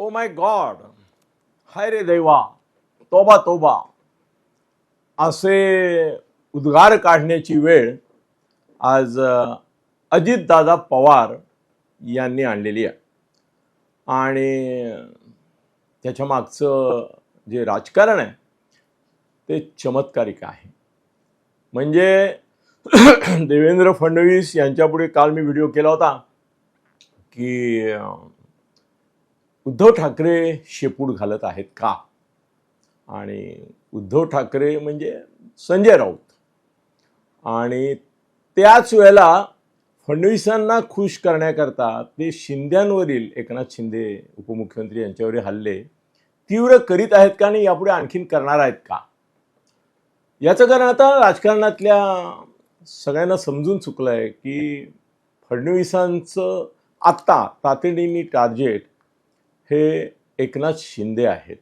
Oh my God हाय रे देवा. तोबा तोबा. असे उद्गार काढण्याची वेळ आज अजितदादा पवार यांनी आणलेली आहे. आणि त्याच्या मागचं जे राजकारण आहे ते चमत्कारिक आहे. म्हणजे देवेंद्र फडणवीस यांच्यापुढे काल मी व्हिडिओ केला होता की उद्धव ठाकरे शेपूट घालत आहेत का? आणि उद्धव ठाकरे म्हणजे संजय राऊत. आणि त्याच वेळेला फडणवीसांना खुश करण्याकरता ते शिंद्यांवरील एकनाथ शिंदे उपमुख्यमंत्री यांच्यावरील हल्ले तीव्र करीत आहेत का आणि यापुढे आणखीन करणार आहेत का? याचं कारण आता राजकारणातल्या सगळ्यांना समजून चुकलं आहे की फडणवीसांचं आत्ता तातडीने टार्गेट हे एकनाथ शिंदे आहेत.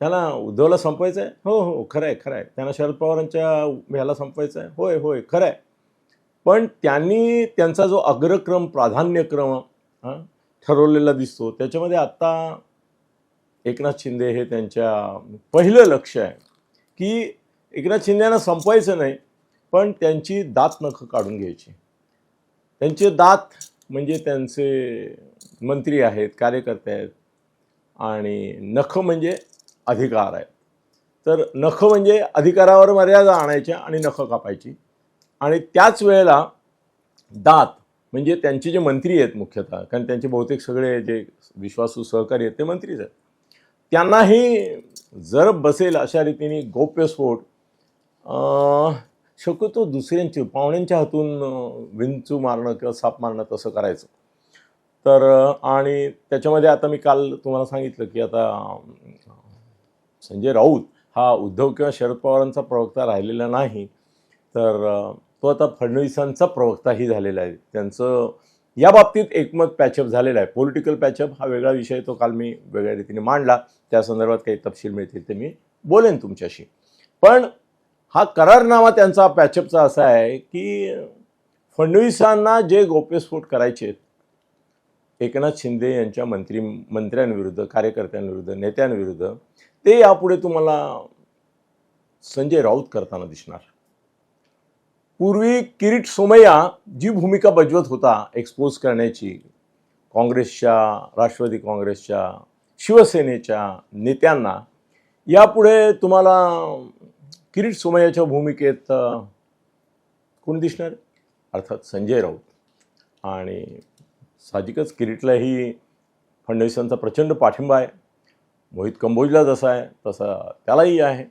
त्यांना उद्धवला संपवायचं आहे हो हो खरं आहे खरं आहे त्यांना शरद पवारांच्या ह्याला संपवायचं आहे होय होय खरं आहे पण त्यांनी त्यांचा जो अग्रक्रम प्राधान्यक्रम ठरवलेला दिसतो त्याच्यामध्ये आत्ता एकनाथ शिंदे हे त्यांच्या पहिलं लक्ष आहे. की एकनाथ शिंदेना संपवायचं नाही पण त्यांची दात नखं काढून घ्यायची. त्यांचे दात म्हणजे त्यांचे मंत्री आहेत कार्यकर्ते आहेत आणि नख म्हणजे अधिकार आहेत. तर नख म्हणजे अधिकारावर मर्यादा आणायच्या आणि नख कापायची. आणि त्याच वेळेला दात म्हणजे त्यांचे जे मंत्री आहेत मुख्यतः कारण त्यांचे बहुतेक सगळे जे विश्वासू सहकारी आहेत ते मंत्रीच आहेत. त्यांनाही जर बसेल अशा रीतीने गौप्यस्फोट शक्यतो दुसऱ्यांची पाहुण्यांच्या हातून विंचू मारणं किंवा साप मारणं तसं करायचं. तर आणि त्याच्यामध्ये आता मी काल तुम्हाला सांगितलं की आता संजय राऊत हा उद्धव किंवा शरद पवारांचा प्रवक्ता राहिलेला नाही तर तो आता फडणवीसांचा प्रवक्ताही झालेला आहे. त्यांचं या बाबतीत एकमत पॅचअप झालेलं आहे. पॉलिटिकल पॅचअप हा वेगळा विषय तो काल मी वेगळ्या रीतीने मांडला. त्या संदर्भात काही तपशील मिळतील ते मी बोलेन तुमच्याशी. पण हा करारनामा त्यांचा पॅचअपचा असा आहे की फडणवीसांना जे गौप्यस्फोट करायचे एकनाथ शिंदे यांच्या मंत्री मंत्र्यांविरुद्ध कार्यकर्त्यांविरुद्ध नेत्यांविरुद्ध ते यापुढे तुम्हाला संजय राऊत करताना दिसणार. पूर्वी किरीट सोमय्या जी भूमिका बजवत होता एक्सपोज करण्याची काँग्रेसच्या राष्ट्रवादी काँग्रेसच्या शिवसेनेच्या नेत्यांना यापुढे तुम्हाला किरीट सोमय्याच्या भूमिकेत कोण दिसणार? अर्थात संजय राऊत. आणि साहजिकच किरीटलाही फडणवीसांचा प्रचंड पाठिंबा आहे. मोहित कंबोजला जसा आहे तसा त्यालाही आहे.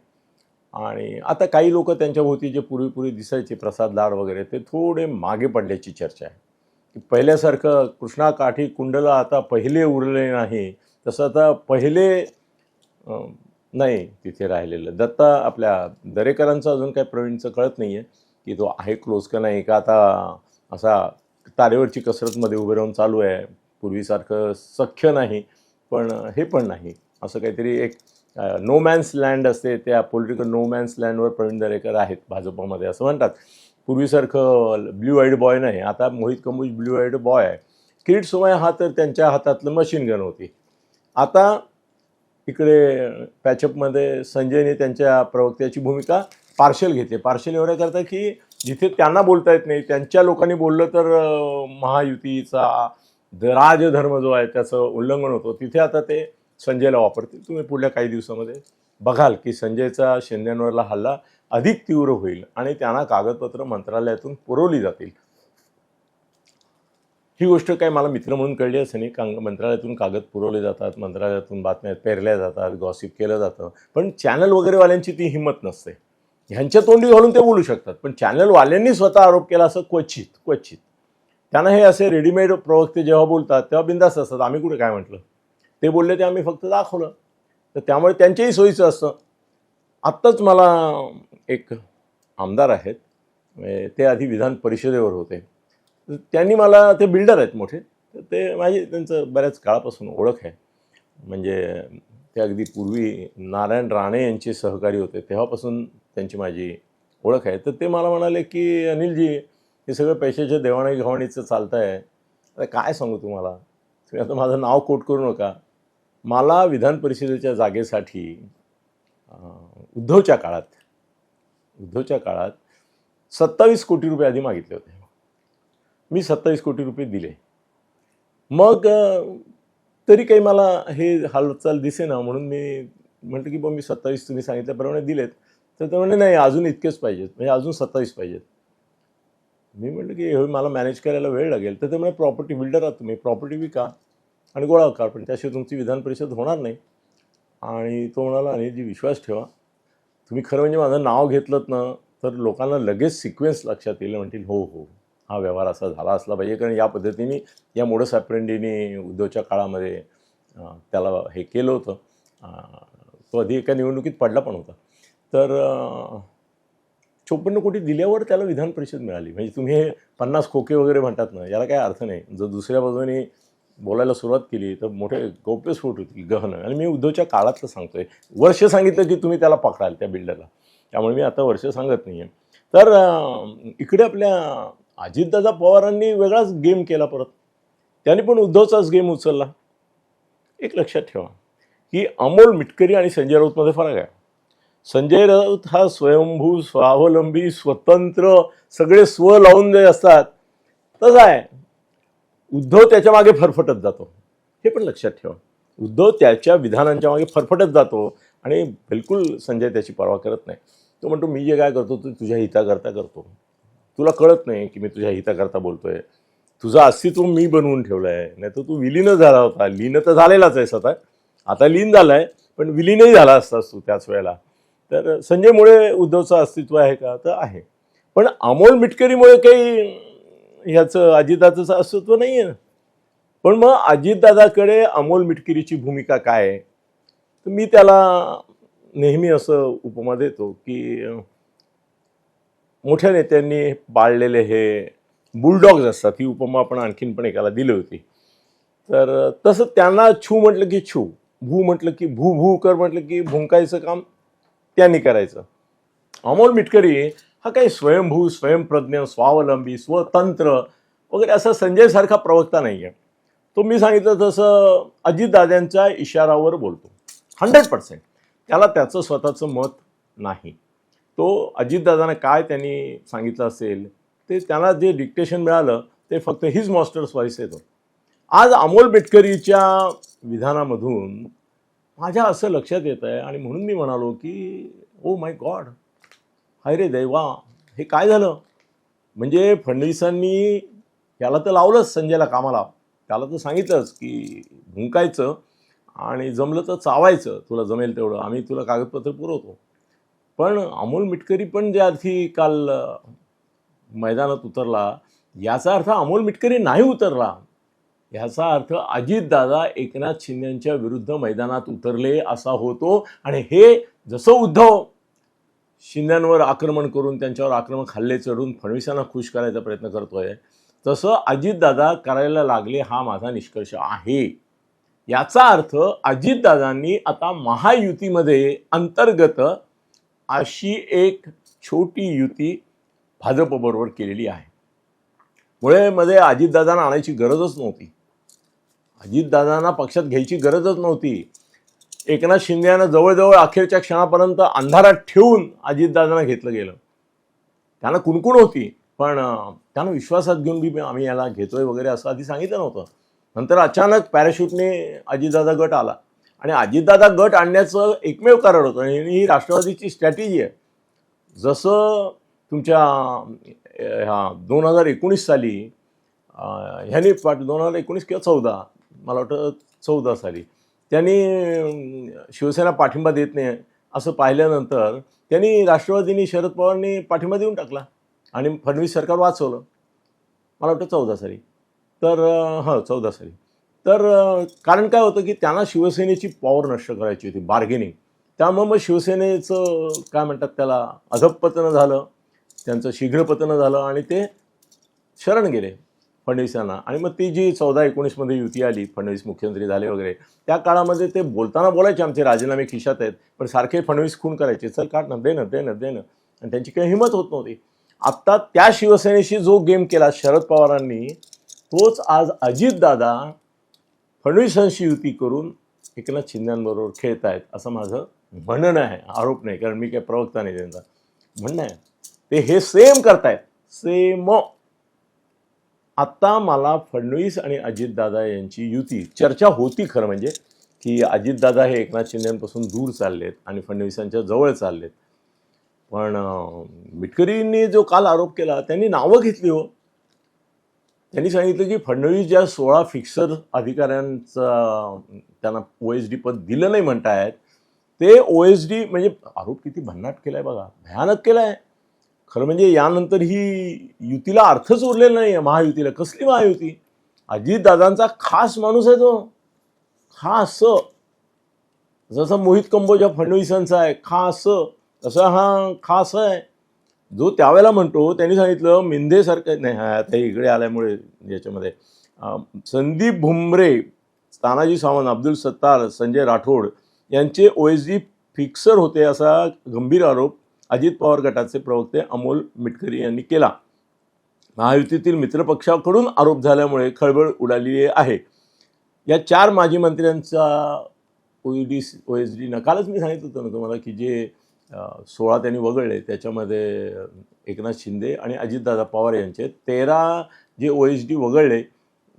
आणि आता काही लोक त्यांच्याभोवती जे पूर्वीपूर्वी दिसायचे प्रसाद लाड वगैरे ते थोडे मागे पडल्याची चर्चा आहे. की पहिल्यासारखं कृष्णा काठी कुंडला आता पहिले उरले नाही तसं आता पहिले नाही तिथे राहिलेलं. दत्ता आपल्या दरेकरांचं अजून काही प्रवीणचं कळत नाही आहे की तो आहे क्लोज का नाही का आता असा तारेवरची कसरतमध्ये उभे राहून चालू आहे. पूर्वीसारखं सख्य नाही पण हे पण नाही. असं काहीतरी एक नो मॅन्स लँड असते त्या पॉलिटिकल नो मॅन्स लँडवर प्रवीण दरेकर आहेत भाजपमध्ये असं म्हणतात. पूर्वीसारखं ब्ल्यू आईड बॉय नाही. आता Mohit Kamboj blue eyed boy आहे. किरीट सोमय हा तर त्यांच्या हातातलं मशीन गन होती. आता इकडे पॅचअपमध्ये संजयने त्यांच्या प्रवक्त्याची भूमिका पार्शल घेते पार्शल एवढ्या करता की जिथे त्यांना बोलता येत नाही त्यांच्या लोकांनी बोललं तर महायुतीचा राजधर्म जो आहे त्याचं उल्लंघन होतं. तिथे आता ते संजयला वापरतील. तुम्ही पुढल्या काही दिवसामध्ये बघाल की संजयचा शिंदेवरला हल्ला अधिक तीव्र होईल आणि त्यांना कागदपत्र मंत्रालयातून पुरवली जातील. ही गोष्ट काय मला मित्र म्हणून कळली असं नाही कांग मंत्रालयातून कागद पुरवले जातात मंत्रालयातून बातम्या पेरल्या जातात गॉसिप केलं जातं. पण चॅनल वगैरेवाल्यांची ती हिंमत नसते. ह्यांच्या तोंडी घालून ते बोलू शकतात. पण चॅनलवाल्यांनी स्वतः आरोप केला असं क्वचित क्वचित. त्यांना हे असे रेडीमेड प्रवक्ते जेव्हा बोलतात तेव्हा बिंदास असतात. आम्ही कुठे काय म्हटलं? ते बोलले ते आम्ही फक्त दाखवलं. तर त्यामुळे त्यांच्याही सोयीचं असतं. आत्ताच मला एक आमदार आहेत ते आधी विधान परिषदेवर होते. त्यांनी मला ते बिल्डर आहेत मोठे. तर ते माझी त्यांचं बऱ्याच काळापासून ओळख आहे. म्हणजे ते अगदी पूर्वी नारायण राणे यांचे सहकारी होते. तेव्हापासून त्यांची माझी ओळख आहे. तर ते मला म्हणाले की अनिलजी हे सगळं पैशाच्या देवाणघेवाणीचं चालतं आहे आता काय सांगू तुम्हाला? तुम्ही आता माझं नाव कोट करू नका. मला विधान परिषदेच्या जागेसाठी उद्धवच्या काळात उद्धवच्या काळात सत्तावीस कोटी रुपये आधी मागितले होते. मी सत्तावीस कोटी रुपये दिले. मग तरी काही मला हे हालचाल दिसेना म्हणून मी म्हटलं की बा मी सत्तावीस तुम्ही सांगितल्याप्रमाणे दिलेत. तर ते म्हणे नाही अजून इतकेच पाहिजेत. म्हणजे अजून सत्तावीस पाहिजेत. मी म्हटलं की हे मला मॅनेज करायला वेळ लागेल. तर ते म्हणजे प्रॉपर्टी बिल्डर आहात तुम्ही. प्रॉपर्टी विका आणि गोळा करा पण त्याशिवाय तुमची विधान परिषद होणार नाही. आणि तो म्हणाला अनिलजी विश्वास ठेवा. तुम्ही खरं म्हणजे माझं नाव घेतलं ना तर लोकांना लगेच सिक्वेन्स लक्षात येईल म्हणतील हो हो हा व्यवहार असा झाला असला पाहिजे. कारण या पद्धतीने या मोडस ॲप्रेंडीने उद्धवच्या काळामध्ये त्याला हे केलं होतं. तो आधी एका निवडणुकीत पडला पण होता. तर चोपन्न कोटी दिल्यावर त्याला विधान परिषद मिळाली. म्हणजे तुम्ही हे पन्नास खोके वगैरे म्हणतात ना याला काय अर्थ नाही. जर दुसऱ्या बाजूने बोलायला सुरुवात केली तर मोठे गौप्यस्फोट होतील गहन. आणि मी उद्धवच्या काळातलं सांगतोय. वर्ष सांगितलं की तुम्ही त्याला पकडाल त्या बिल्डरला. त्यामुळे मी आता वर्ष सांगत नाही आहे तर इकडे आपल्या अजितदादा पवारांनी वेगळाच गेम केला परत. त्याने पण उद्धवचाच गेम उचलला. एक लक्षात ठेवा. की अमोल मिटकरी आणि संजय राऊतमध्ये फरक आहे. संजय राऊत हा स्वयंभू स्वावलंबी स्वतंत्र सगळे स्व लावून जे असतात तसं आहे उद्धव त्याच्यामागे फरफटत जातो. हे पण लक्षात ठेवा. उद्धव त्याच्या विधानांच्या मागे फरफटत जातो आणि बिलकुल संजय त्याची पर्वा करत नाही. तो म्हणतो मी जे काय करतो ते तुझ्या हिताकरता करतो. तुला कळत नाही की मी तुझ्या हिताकरता बोलतोय. तुझं अस्तित्व मी बनवून ठेवलं आहे नाही तर तू विलीन झाला होता. लीन तर झालेलाच आहे स्वतः आता लीन झालाय पण विलीनही झाला असतास तू त्याच वेळेला. तर संजयमुळे उद्धवचं अस्तित्व आहे का? तर आहे. पण अमोल मिटकरीमुळे काही ह्याचं अजितदादाचं अस्तित्व नाही आहे पण मग अजितदादाकडे अमोल मिटकरीची भूमिका काय? आहे तर मी त्याला नेहमी असं उपमा देतो की मोठ्या नेत्यांनी बाळलेले हे बुलडॉग्स असतात ही उपमा आपण आणखीन पण एकाला दिली होती. तर तसं त्यांना छू म्हटलं की छू भू म्हटलं की भू भू कर म्हटलं की भुंकायचं काम त्यांनी करायचं. अमोल मिटकरी हा काही स्वयंभू स्वयंप्रज्ञ स्वावलंबी स्वतंत्र वगैरे असा संजयसारखा प्रवक्ता नाही आहे तो मी सांगितलं तसं अजितदादांच्या इशारावर बोलतो. हंड्रेड पर्सेंट त्याला त्याचं स्वतःचं मत नाही. तो अजितदादांना काय त्यांनी सांगितलं असेल ते त्याला जे डिक्टेशन मिळालं ते फक्त हिज मास्टर्स व्हॉइस येतो. आज अमोल बेटकरीच्या विधानामधून माझ्या असं लक्षात येत आहे आणि म्हणून मी म्हणालो की ओ माय गॉड हाय रे दैवा हे काय झालं? म्हणजे फडणवीसांनी याला तर लावलंच संजयला कामाला. त्याला तर सांगितलंच की भुंकायचं आणि जमलं तर चावायचं तुला जमेल तेवढं आम्ही तुला कागदपत्र पुरवतो. पण अमोल मिटकरी पण ज्या अर्थी काल मैदानात उतरला याचा अर्थ अमोल मिटकरी नाही उतरला. ह्याचा अर्थ अजितदादा एकनाथ शिंदेच्या विरुद्ध मैदानात उतरले असा होतो. आणि हे जसं उद्धव शिंद्यांवर आक्रमण करून त्यांच्यावर आक्रमण खाल्ले चढून फडणवीसांना खुश करायचा प्रयत्न करतोय तसं अजितदादा करायला लागले हा माझा निष्कर्ष आहे. याचा अर्थ अजितदादांनी आता महायुतीमध्ये अंतर्गत अशी एक छोटी युती भाजपबरोबर केलेली आहे. मुळे मध्ये अजितदादांना आणायची गरजच नव्हती. अजितदादांना पक्षात घ्यायची गरजच नव्हती. एकनाथ शिंदे यांना जवळजवळ अखेरच्या क्षणापर्यंत अंधारात ठेवून अजितदादांना घेतलं गेलं. त्यांना कुणकुण होती पण त्यांना विश्वासात घेऊन बी आम्ही याला घेतोय वगैरे असं आधी सांगितलं नव्हतं. नंतर अचानक पॅराशूटने अजितदादा गट आला. आणि अजितदादा गट आणण्याचं एकमेव कारण होतं आणि ही राष्ट्रवादीची स्ट्रॅटेजी आहे. जसं तुमच्या ह्या दोन हजार एकोणीस साली अं, ह्याने पाठ दोन हजार एकोणीस किंवा चौदा मला वाटतं चौदा साली. त्यांनी शिवसेना पाठिंबा देत नाही असं पाहिल्यानंतर त्यांनी राष्ट्रवादीनी शरद पवारांनी पाठिंबा देऊन टाकला आणि फडणवीस सरकार वाचवलं. मला वाटतं चौदा साली. तर हां चौदा साली. तर कारण काय होतं की त्यांना शिवसेनेची पॉवर नष्ट करायची होती बार्गेनिंग त्यामुळं मग शिवसेनेचं काय म्हणतात त्याला अधपतन झालं त्यांचं शीघ्रपतन झालं आणि ते शरण गेले. फडणवीसांना. आणि मग ती जी चौदा एकोणीसमध्ये युती आली फडणवीस मुख्यमंत्री झाले वगैरे त्या काळामध्ये ते बोलताना बोलायचे आमचे राजीनामे खिशात आहेत पण सारखे फडणवीस खून करायचे. चल काढ ना दे ना दे ना दे ना. आणि त्यांची काही हिंमत होत नव्हती. आत्ता त्या शिवसेनेशी जो गेम केला शरद पवारांनी तोच आज अजितदादा फडणवीसांशी युती करून एकनाथ शिंद्यांबरोबर खेळत आहेत असं माझं म्हणणं आहे. आरोप नाही कारण मी काही प्रवक्ता नाही त्यांचा. म्हणणं आहे ते हे सेम करतायत. सेम आत्ता मला फडणवीस आणि अजितदादा यांची युती चर्चा होती खरं म्हणजे की अजितदादा हे एकनाथ शिंदेपासून दूर चाललेत आणि फडणवीसांच्या जवळ चाललेत. पण मिटकरींनी जो काल आरोप केला त्यांनी नावं घेतली हो. त्यांनी सांगितलं की फडणवीस ज्या सोळा फिक्सर अधिकाऱ्यांचा त्यांना ओ एस डी पद दिलं नाही म्हणतायत ते ओ एस डी म्हणजे आरोप किती भन्नाट केलाय बघा भयानक केलाय. खरं म्हणजे यानंतर ही युतीला अर्थच उरलेला नाही आहे महायुतीला. कसली महायुती? अजितदादांचा खास माणूस आहे तो. खास. जसं मोहित कंबोजा फडणवीसांचा आहे खास. तसा हा खास आहे. जो त्यावेळेला म्हणतो त्यांनी सांगितलं मिंधेसारखं नाही आता इकडे आल्यामुळे याच्यामध्ये. संदीप भुमरे तानाजी सावंत अब्दुल सत्तार संजय राठोड यांचे ओ एस डी फिक्सर होते असा गंभीर आरोप अजित पवार गटाचे प्रवक्ते अमोल मिटकरी यांनी केला. महायुतीतील मित्रपक्षाकडून आरोप झाल्यामुळे खळबळ उडाली आहे. या चार माजी मंत्र्यांचा O D O S D कालच मी सांगितलं होतं ना तुम्हाला की जे सोळा त्यांनी वगळले त्याच्यामध्ये एकनाथ शिंदे आणि अजितदादा पवार यांचे तेरा जे ओ एस डी वगळले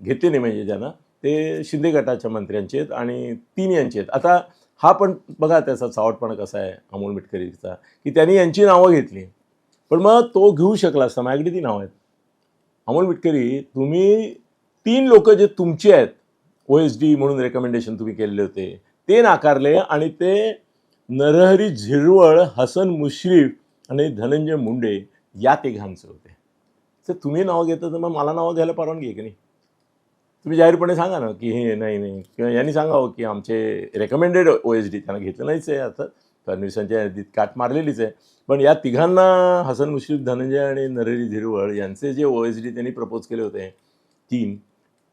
घेतले नाही म्हणजे ज्यांना ते शिंदे गटाच्या मंत्र्यांचे आहेत आणि तीन यांचे आहेत. आता हा पण बघा त्याचा चावटपणा कसा आहे अमोल मिटकरीचा की त्यांनी यांची नावं घेतली. पण मग तो घेऊ शकला असता माझ्याकडे ती नावं आहेत. अमोल मिटकरी तुम्ही तीन लोक जे तुमचे आहेत ओ एस डी म्हणून रेकमेंडेशन तुम्ही केलेले होते ते नाकारले आणि ते नरहरी झिरवळ हसन मुश्रीफ आणि धनंजय मुंडे या तिघांचे होते. तर तुम्ही नावं घेता तर मग मला नावं घ्यायला परवानगी आहे की नाही? तुम्ही जाहीरपणे सांगा ना की हे नाही नाही. किंवा यांनी सांगावं की आमचे रेकमेंडेड ओ एस डी त्यांना घेतलं नाहीच आहे. आता फडणवीसांच्या यादीत काट मारलेलीच आहे. पण या तिघांना हसन मुश्रीफ धनंजय आणि नरेरी झिरवळ यांचे जे ओ एस डी त्यांनी प्रपोज केले होते तीन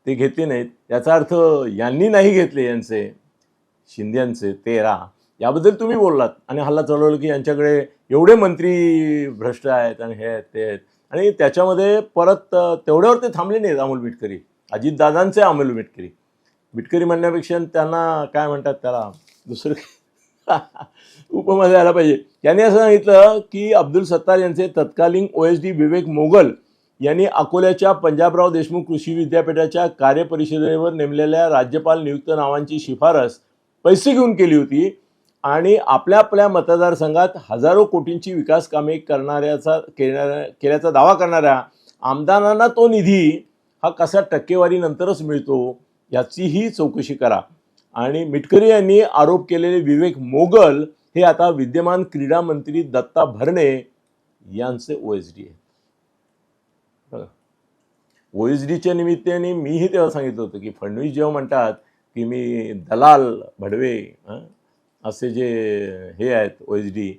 ते घेतले नाहीत. याचा अर्थ यांनी नाही घेतले यांचे शिंद्यांचे तेरा. याबद्दल तुम्ही बोललात आणि हल्ला चढवलं की यांच्याकडे एवढे मंत्री भ्रष्ट आहेत आणि हे आहेत ते आहेत. आणि त्याच्यामध्ये परत तेवढ्यावर ते थांबले नाहीत अमोल मिटकरी अजितदादांचे अमोल मिटकरी. मिटकरी म्हणण्यापेक्षा त्यांना काय म्हणतात त्याला? दुसरं उपमा द्यायला पाहिजे. त्यांनी असं सांगितलं की अब्दुल सत्तार यांचे तत्कालीन O S D Vivek Mogal यांनी अकोल्याच्या पंजाबराव देशमुख कृषी विद्यापीठाच्या कार्यपरिषदेवर नेमलेल्या राज्यपाल नियुक्त नावांची शिफारस पैसे घेऊन केली होती आणि आपल्या आपल्या मतदारसंघात हजारो कोटींची विकास कामे करणाऱ्याचा केणाऱ्या केल्याचा दावा करणाऱ्या आमदारांना तो निधी हा कसा टक्केवारीनंतरच मिळतो याचीही चौकशी करा. आणि मिटकरी यांनी आरोप केलेले विवेक मोगल हे आता विद्यमान क्रीडा मंत्री दत्ता भरणे यांचे ओ एस डी आहे. ओ एस डीच्या निमित्ताने मीही तेव्हा सांगितलं होतं की फडणवीस जेव्हा म्हणतात की मी दलाल भडवे असे जे हे आहेत ओ एस डी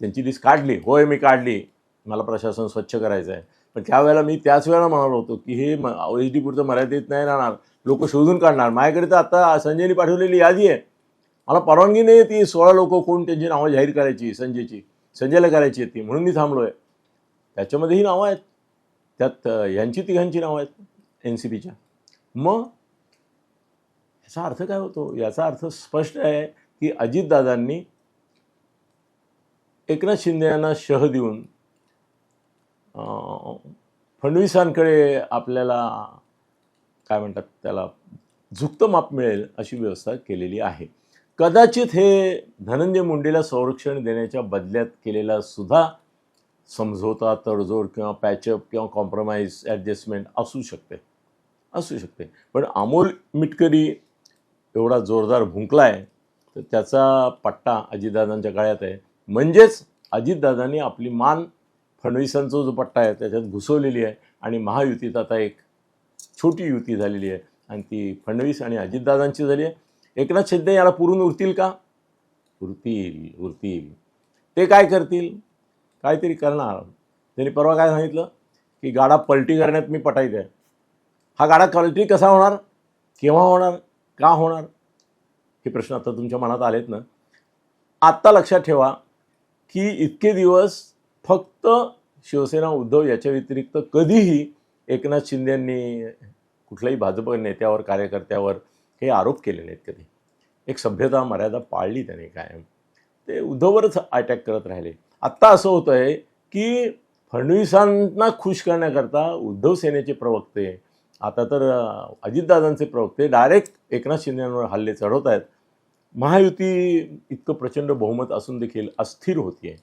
त्यांची लिस्ट काढली. होय मी काढली. मला प्रशासन स्वच्छ करायचं आहे पण त्यावेळेला मी त्याच वेळेला म्हणालो होतो की हे एच डी पुढचं मर्यादित नाही राहणार. लोक शोधून काढणार. माझ्याकडे तर आता संजयनी पाठवलेली यादी आहे. मला परवानगी नाही ती. सोळा लोक कोण त्यांची नावं जाहीर करायची संजयची. संजयला करायची आहेत ती. म्हणून मी थांबलो आहे त्याच्यामध्येही नावं आहेत. त्यात यांची तिघांची नावं आहेत. एन सी पीच्या. मग याचा अर्थ काय होतो? याचा अर्थ स्पष्ट आहे की अजितदादांनी एकनाथ शिंदे यांना शह देऊन फडणवीसांकडे आपल्याला काय म्हणतात त्याला झुकतं माप मिळेल अशी व्यवस्था केलेली आहे. कदाचित हे धनंजय मुंडेला संरक्षण देण्याच्या बदल्यात केलेला सुद्धा समझोता तडजोड किंवा पॅचअप किंवा कॉम्प्रोमाइज ॲडजस्टमेंट असू शकते. असू शकते. पण अमोल मिटकरी एवढा जोरदार भुंकला आहे तर त्याचा पट्टा अजितदादांच्या काळात आहे. म्हणजेच अजितदादांनी आपली मान फडणवीसांचा जो पट्टा आहे त्याच्यात घुसवलेली आहे आणि महायुतीत आता एक छोटी युती झालेली आहे. आणि ती फडणवीस आणि अजितदादांची झाली आहे. एकनाथ शिंदे याला पुरून उरतील का? उरतील उरतील. ते काय करतील? काहीतरी करणार. त्यांनी परवा काय सांगितलं? की गाडा पलटी करण्यात मी पटायचं आहे. हा गाडा पलटी कसा होणार? केव्हा होणार? का होणार? हे प्रश्न आता तुमच्या मनात आलेत ना? आत्ता लक्षात ठेवा की इतके दिवस फक्त शिवसेना उद्धव याच्या व्यतिरिक्त कधीही एकनाथ शिंदेंनी कुठल्याही भाजप नेत्यावर कार्यकर्त्यावर हे आरोप केले नाहीत कधी. एक सभ्यता मर्यादा पाळली त्याने कायम. ते उद्धववरच अटॅक करत राहिले. आत्ता असं होतं आहे की फडणवीसांना खुश करण्याकरता उद्धव सेनेचे प्रवक्ते आता तर अजितदादांचे प्रवक्ते डायरेक्ट एकनाथ शिंदेवर हल्ले चढवत आहेत महायुती इतकं प्रचंड बहुमत असून देखील अस्थिर होती आहे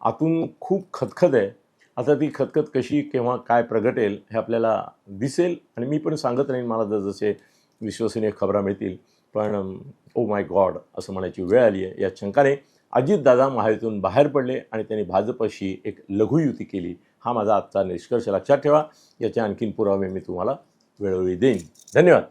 आतून खूप खदखद आहे. आता ती खदखद कशी केव्हा काय प्रगटेल हे आपल्याला दिसेल आणि मी पण सांगत राहीन मला जसजसे विश्वसनीय खबरा मिळतील. पण ओ माय गॉड असं म्हणायची वेळ आली आहे. या शंकाने अजितदादा महायुतीतून बाहेर पडले आणि त्यांनी भाजपशी एक लघुयुती केली. हा माझा आजचा निष्कर्ष लक्षात ठेवा. याचे आणखीन पुरावे मी तुम्हाला वेळोवेळी देईन. धन्यवाद.